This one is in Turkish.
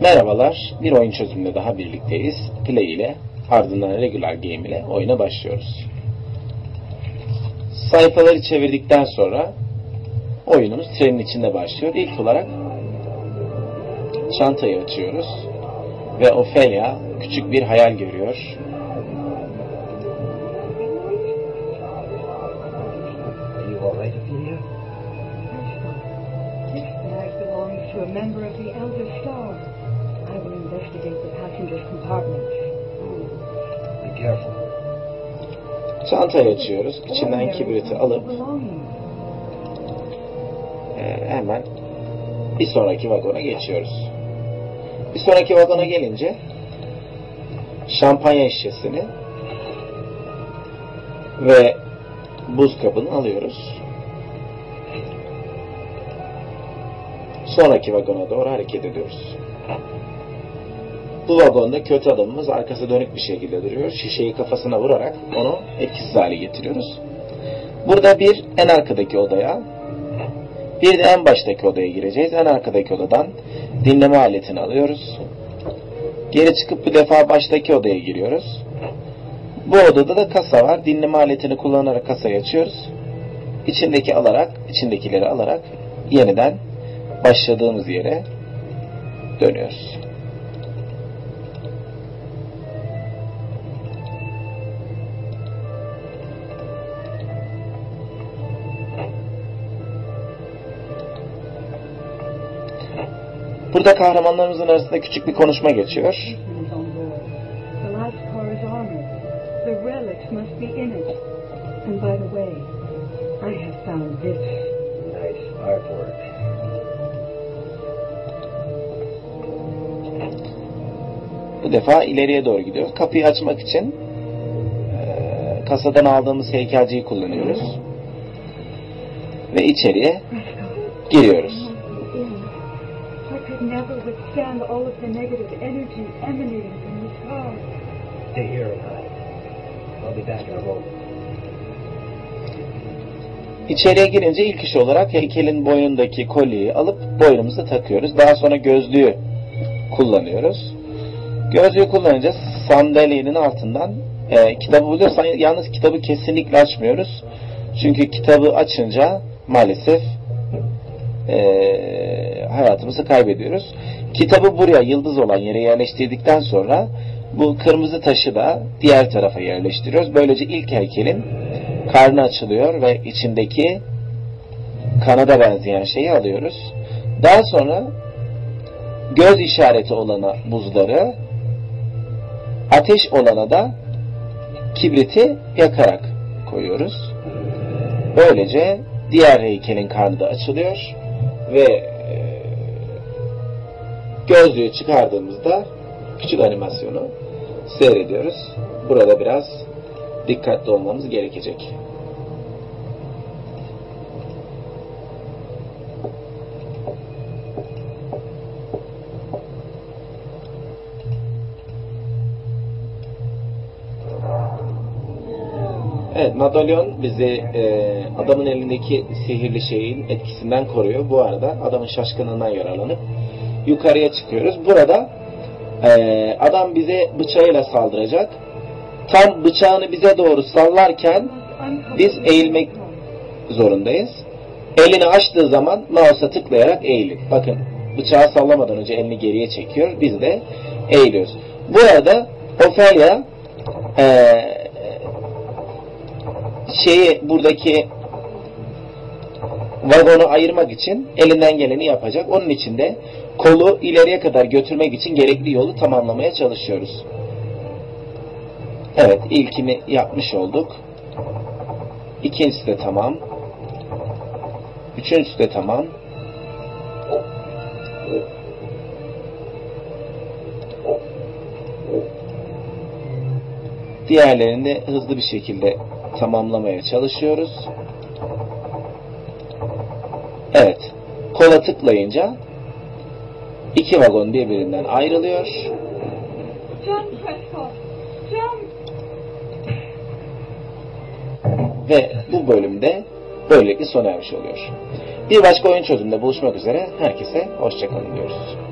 Merhabalar, bir oyun çözümünde daha birlikteyiz. Play ile, ardından regular game ile oyuna başlıyoruz. Sayfaları çevirdikten sonra oyunumuz trenin içinde başlıyor. İlk olarak çantayı açıyoruz ve Ophelia küçük bir hayal görüyor. Are you all right, Ophelia? This bag belongs to a member of the Elder Star. I will investigate the passenger compartments. Be careful. Çantayı açıyoruz. İçinden kibriti alıp e, hemen bir sonraki vagona geçiyoruz. Bir sonraki vagona gelince şampanya şişesini ve buz kabını alıyoruz. Sonraki vagona doğru hareket ediyoruz. Bu vagonda kötü adamımız arkası dönük bir şekilde duruyor. Şişeyi kafasına vurarak onu etkisiz hale getiriyoruz. Burada bir en arkadaki odaya, bir de en baştaki odaya gireceğiz. En arkadaki odadan dinleme aletini alıyoruz. Geri çıkıp bu defa baştaki odaya giriyoruz. Bu odada da kasa var. Dinleme aletini kullanarak kasayı açıyoruz. İçindeki alarak, içindekileri alarak yeniden başladığımız yere dönüyoruz. Burada kahramanlarımızın arasında küçük bir konuşma geçiyor. Bu defa ileriye doğru gidiyoruz. Kapıyı açmak için eee, kasadan aldığımız heykelciyi kullanıyoruz. Ve içeriye giriyoruz. Never withstand all of the negative energy emanating from this car. Stay here hide. I'll be back in a moment. İçeriye girince ilk iş olarak heykelin boynundaki kolyeyi alıp boynumuza takıyoruz. Daha sonra gözlüğü kullanıyoruz. Gözlüğü kullanınca sandalyenin altından e, kitabı buluyoruz. Yalnız kitabı kesinlikle açmıyoruz. Çünkü kitabı açınca maalesef e, hayatımızı kaybediyoruz. Kitabı buraya yıldız olan yere yerleştirdikten sonra bu kırmızı taşı da diğer tarafa yerleştiriyoruz. Böylece ilk heykelin karnı açılıyor ve içindeki kanada benzeyen şeyi alıyoruz. Daha sonra göz işareti olana buzları, ateş olana da kibriti yakarak koyuyoruz. Böylece diğer heykelin karnı da açılıyor ve gözlüğü çıkardığımızda küçük animasyonu seyrediyoruz. Burada biraz dikkatli olmamız gerekecek. Evet, madalyon bizi e, adamın elindeki sihirli şeyin etkisinden koruyor. Bu arada adamın şaşkınlığından yararlanıp yukarıya çıkıyoruz. Burada e, adam bize bıçağıyla saldıracak. Tam bıçağını bize doğru sallarken biz eğilmek zorundayız. Elini açtığı zaman mouse'a tıklayarak eğilin. Bakın bıçağı sallamadan önce elini geriye çekiyor. Biz de eğiliyoruz. Bu arada eee şeyi buradaki vagonu ayırmak için elinden geleni yapacak. Onun için de kolu ileriye kadar götürmek için gerekli yolu tamamlamaya çalışıyoruz. Evet, ilkini yapmış olduk. İkincisi de tamam. Üçüncüsü de tamam. Diğerlerini de hızlı bir şekilde tamamlamaya çalışıyoruz. Evet. Kola tıklayınca iki vagon birbirinden ayrılıyor. Ve bu bölümde böylelikle sona ermiş oluyor. Bir başka oyun çözümünde buluşmak üzere. Herkese hoşçakalın diyoruz.